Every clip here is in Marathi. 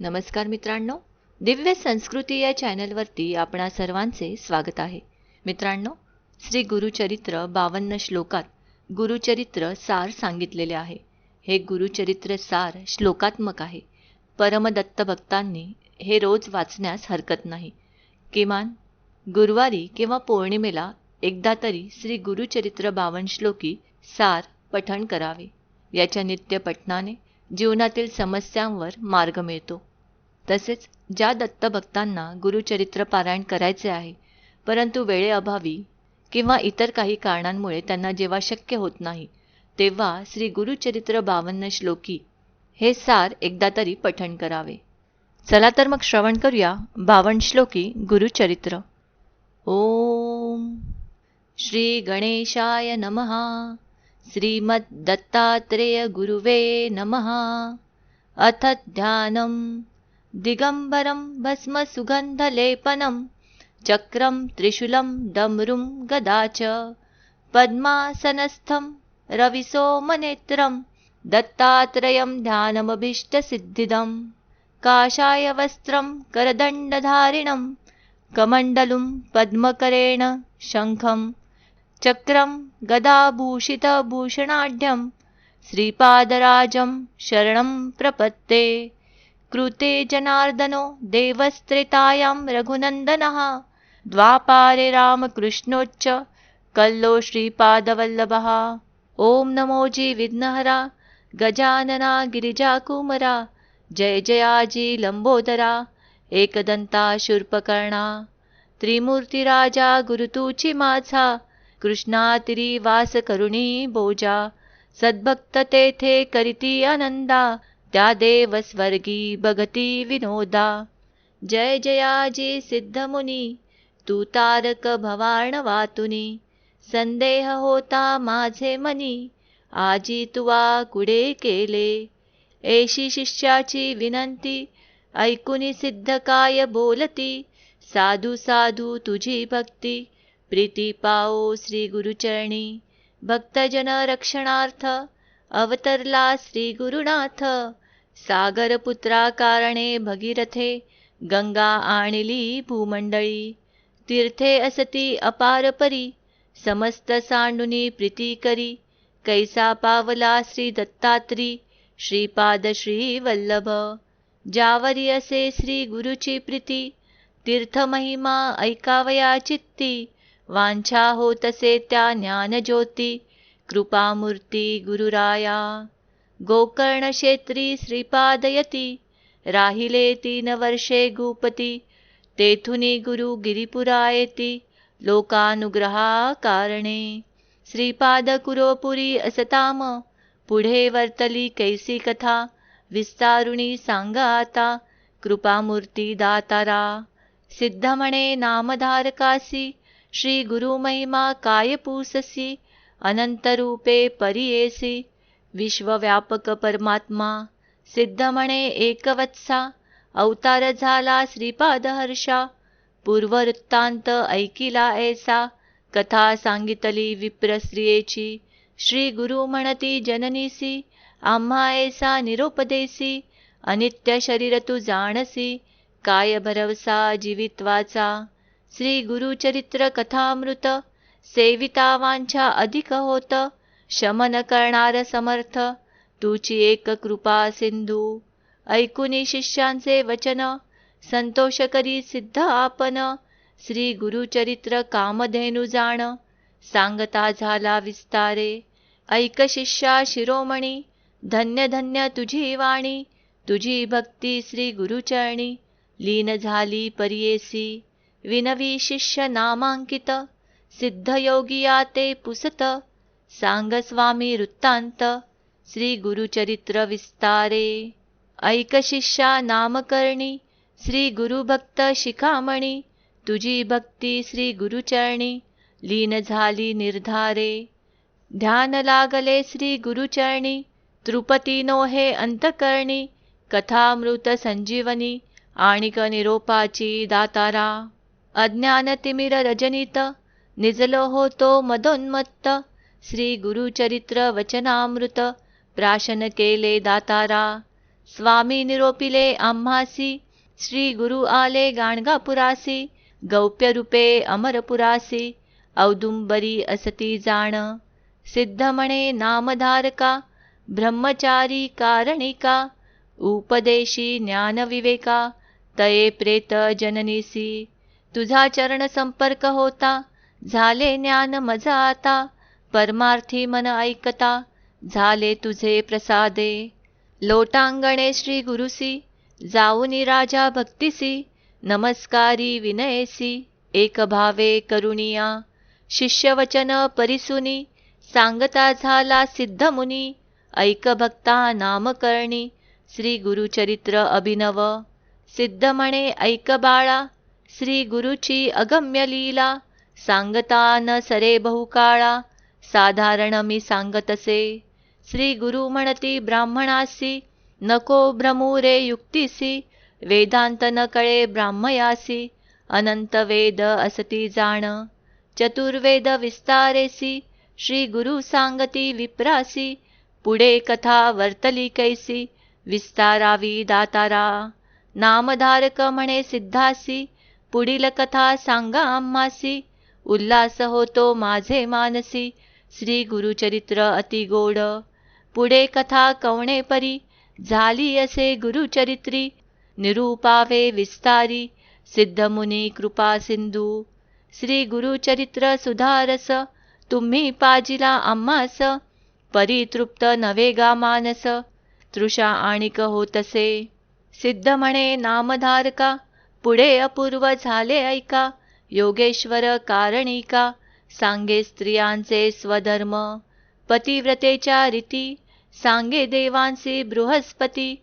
नमस्कार मित्रांनो दिव्य संस्कृती या चॅनलवरती आपणा सर्वांचे स्वागत आहे. मित्रांनो श्री गुरुचरित्र बावन्न श्लोकात गुरुचरित्र सार सांगितलेले आहे. हे गुरुचरित्र सार श्लोकात्मक आहे. परमदत्त भक्तांनी हे रोज वाचण्यास हरकत नाही. किमान गुरुवारी किंवा पौर्णिमेला एकदा तरी श्री गुरुचरित्र बावन श्लोकी सार पठण करावे. याच्या नित्य पठणाने जीवनातील समस्यांवर मार्ग मिळतो. तसेच ज्या दत्तभक्तांना गुरुचरित्र पारायण करायचे आहे परंतु वेळेअभावी किंवा इतर काही कारणांमुळे त्यांना जेव्हा शक्य होत नाही तेव्हा श्री गुरुचरित्र बावन्न श्लोकी हे सार एकदा तरी पठण करावे. चला तर मग श्रवण करूया बावन श्लोकी गुरुचरित्र. ओम श्री गणेशाय नमः. श्रीमद्दत्तात्रेय गुरुवे नमः। अथ ध्यानं दिगम्बरं भस्मसुगन्धलेपनं चक्रं त्रिशूलं डमरुं गदा च। पद्मासनस्थं रविसोमनेत्रं दत्तात्रयं ध्यानमभीष्टसिद्धिदं। काषायवस्त्रं करदण्डधारिणं कमण्डलुं पद्मकरेण शङ्खं चक्रं गदाभूषितभूषणाढ्यं श्रीपादराजं शरणं प्रपत्ते। कृते जनार्दनो देवस्त्रेतायां रघुनन्दनः द्वापारे रामकृष्णोच्च कल्लो श्रीपादवल्लभः। ॐ नमोजी विघ्नहरा गजानना गिरिजाकुमरा जय जयाजी लंबोदरा एकदंता शूर्पकर्णा त्रिमूर्तिराजा गुरुतूची माझा कृष्णातिरी वास करुणी बोजा सद्भक्त तेथे करीती आनंदा त्या देव स्वर्गी बघती विनोदा. जय जयाजी सिद्धमुनी तू तारक भवाण वातुनी संदेह होता माझे मनी आजी तुवा कुडे केले? एशी शिष्याची विनंती ऐकुनी सिद्ध काय बोलती साधू साधू तुझी भक्ती प्रीती पाओ श्री गुरुचरणी भक्तजन रक्षणार्थ अवतरला श्री गुरुनाथ सागरपुत्रा कारणे भगीरथे गंगा आणली भूमंडळी तीर्थे असती अपार परी समस्त सांडुनी प्रीती करी कैसा पावला श्री दत्तात्री श्रीपाद श्री वल्लभ जावरी असे श्री गुरुची प्रीती तीर्थमहिमा ऐकावया चित्ती वांछा होतसे त्या ज्ञानज्योती कृपामूर्ती गुरुराया। गोकर्ण क्षेत्री श्रीपादयती राहिले तीन वर्षे गुपती तेथुनी गुरु गिरिपुरा येती लोकानुग्रहा कारणे श्रीपाद कुरोपुरी असताम पुढे वर्तली कैसी कथा विस्तारुणी सांगा आता कृपामूर्ती दातारा। सिद्धमणे नामधारकासी श्री गुरुमहिमा काय पूससी अनंतरूपे परियेसि विश्वव्यापक परमात्मा सिद्धमणे एकवत्सा अवतार झाला श्रीपादहर्षा पूर्ववृत्तांत ऐकिला ऐसा कथा सांगितली विप्रस्त्रियेची श्री गुरु म्हणती जननीसी आम्हा ऐसा निरोपदेसी अनित्य शरीर तू जाणसी काय भरवसा जीवित्वाचा? श्री गुरुचरित्र कथामृत सेविता वांछा अधिक होत शमन करणार समर्थ तुची एक कृपा सिंधू ऐकुनी शिष्यांचे वचन संतोष करी सिद्ध आपण श्री गुरुचरित्र कामधेनु जाण सांगता झाला विस्तारे ऐक शिष्या शिरोमणी धन्य धन्य तुझी वाणी तुझी भक्ती श्री गुरुचरणी लीन झाली परियेसी विनवीशिष्य नामांकित सिद्धयोगिया ते पुसत सांगस्वामी वृत्तांत श्री गुरुचरित्र विस्तारे. ऐकशिष्या नामकर्णी श्री गुरुभक्त शिखामणी तुझी भक्ती श्री गुरुचरणी लीन झाली निर्धारे. ध्यान लागले श्री गुरुचरणी तृपतीनो हे अंतकर्णी कथामृत संजीवनी आणिक निरोपाची दातारा. अज्ञान तिमिर रजनीत निजलो होतो मदोन्मत्त श्री गुरुचरित्र वचनामृत प्राशन केले दातारा स्वामी निरोपिले आम्हासी श्री गुरु आले गाणगापुरासी गौप्य रूपे अमरपुरासी औदुंबरी असती जाण सिद्ध म्हणे नामधारका ब्रह्मचारी तुझा चरण संपर्क होता. झाले ज्ञान मजा आता. परमार्थी मन ऐकता. झाले तुझे प्रसादे. लोटांगणे श्री गुरुसी. जाऊनी राजा भक्तिसी. नमस्कारी विनयसी. एक भावे करुणिया. शिष्यवचन परिसुनी. सांगता झाला सिद्ध मुनी. ऐक भक्ता नामकर्णी. श्री गुरुचरित्र अभिनव. सिद्ध म्हणे ऐक बाळा. श्री गुरुची अगम्य लीला सांगता न सरे बहुकाळा साधारण मी सांगतसे. श्री गुरु म्हणती ब्राह्मणासी नको भ्रमुरे युक्तीसी वेदांत न कळे ब्राह्मयासी अनंत वेद असती जाण. चतुर्वेद विस्तारेसी श्री गुरु सांगती विप्रासी पुढे कथा वर्तली कैसी विस्तारावी दातारा. नामधारक म्हणे सिद्धासी पुढील कथा सांगा आम्हासी उल्हास होतो माझे मानसी. श्री गुरुचरित्र अति गोड. पुढे कथा कवणे परी. झाली असे गुरुचरित्री. निरूपावे विस्तारी. सिद्धमुनी कृपा सिंधू. श्री गुरुचरित्र सुधारस. तुम्ही पाजिला आम्हास. परितृप्त नवेगा मानस. तृषा आणिक होतसे. सिद्ध म्हणे नामधारका. पुढे अपूर्व झाले ऐका. योगेश्वर कारणिका सांगे स्त्रियांचे स्वधर्म पतिव्रतेच्या रीती सांगे देवांचे बृहस्पती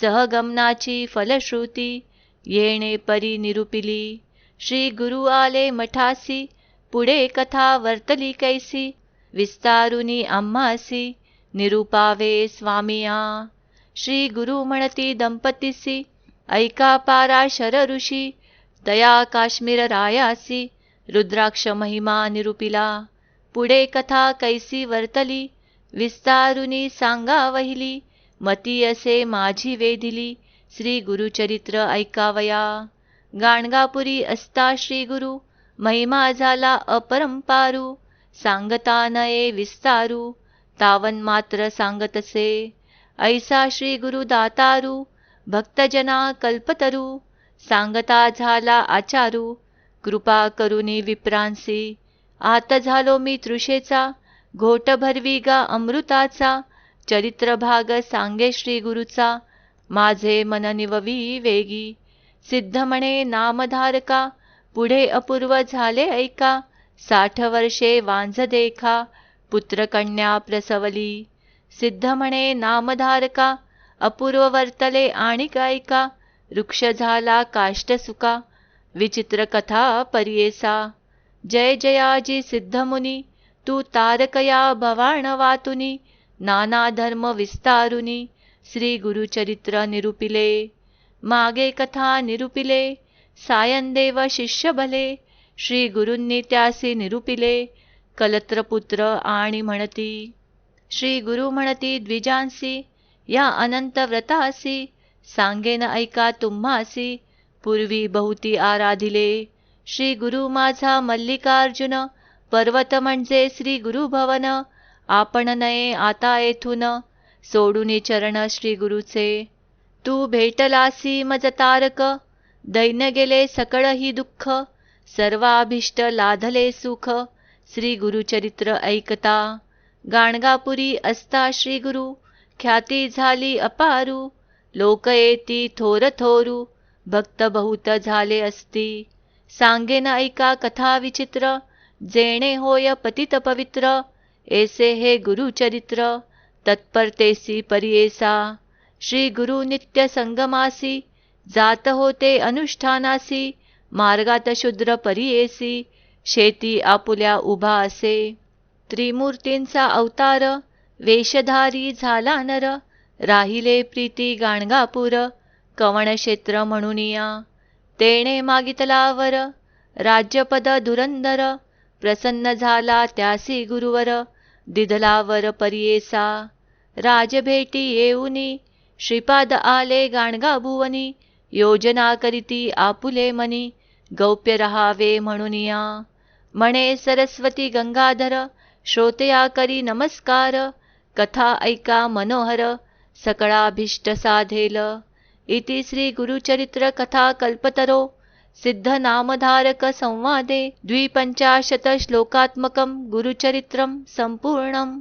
सहगमनाची फलश्रुती येणे परी निरुपिली. श्री गुरु आले मठासी पुढे कथा वर्तली कैसी विस्तारुनी आम्हासी निरुपावे स्वामिया. श्री गुरु म्हणती दंपतीसी ऐका पारा शर ऋषी दया काश्मीर रायासी रुद्राक्ष महिमा निरुपिला पुढे कथा कैसी वर्तली विस्तारुनी सांगा वहिली मती असे माझी वेधिली श्री गुरुचरित्र ऐकावया. गाणगापुरी असता श्री गुरु महिमा झाला अपरंपारू सांगता नये विस्तारू तावन मात्र सांगतसे. ऐसा श्री गुरु दातारू भक्तजना कल्पतरू सांगता झाला आचारू कृपा करुनी विप्रांसी आत झालो मी तृषेचा घोट भरवी गा अमृताचा चरित्र भाग सांगे श्री गुरुचा माझे मन निववी वेगी सिद्ध म्हणे नामधारका पुढे अपूर्व झाले ऐका साठ वर्षे वांझ देखा पुत्रकन्या प्रसवली सिद्ध म्हणे नामधारका अपूर्व वर्तले आणि गायिका वृक्ष झाला काष्ट सुका विचित्र कथा परियेसा जय जयाजी सिद्धमुनी तू तारकया भवाण वातुनी नाना धर्म विस्तारुनी श्री गुरुचरित्र निरुपिले मागे कथा निरुपिले सायनदेव शिष्य भले श्री गुरूंनी त्यासी निरुपिले कलत्रपुत्र आणि म्हणती श्री गुरु म्हणती द्विजांसी या अनंत व्रतासी सांगेन ऐका तुम्हासी पूर्वी बहुती आराधिले। श्री गुरु माझा मल्लिकार्जुन पर्वत म्हणजे श्री गुरुभवन आपण नये आता येथून सोडून चरण श्री गुरुचे तू भेटलासी मज तारक दैन्य गेले सकळ ही दुःख सर्वाभिष्ट लाधले सुख श्री गुरुचरित्र ऐकता। गाणगापुरी असता श्री गुरु ख्याती झाली अपारू लोक येती थोर थोरू भक्त बहुत झाले असती. सांगे ऐका कथा विचित्र जेणे होय पतित पवित्र ऐसे हे गुरुचरित्र तत्परतेसी परियेसा श्री गुरु नित्य संगमासी जात होते अनुष्ठानासी मार्गात शूद्र परियेसी शेती आपुल्या उभा असे. त्रिमूर्तींचा अवतार वेशधारी झाला नर. राहिले प्रीती गाणगापूर. कवणक्षेत्र म्हणूनिया तेणे मागितलावर राज्यपद धुरंधर. प्रसन्न झाला त्यासी गुरुवर. दिधलावर परियेसा. राजभेटी येऊनी. श्रीपाद आले गाणगा भुवनी योजना करीती आपुले मनी. गौप्य रहावे म्हणूनिया म्हणे सरस्वती गंगाधर. श्रोतया करी नमस्कार. कथा ऐका मनोहर सकळाभीष्ट साधेल इति श्री गुरुचरित्र कथा कल्पतरो सिद्ध नामधारक संवादे द्विपंचाशत श्लोकात्मकं गुरुचरित्रं सम्पूर्णम्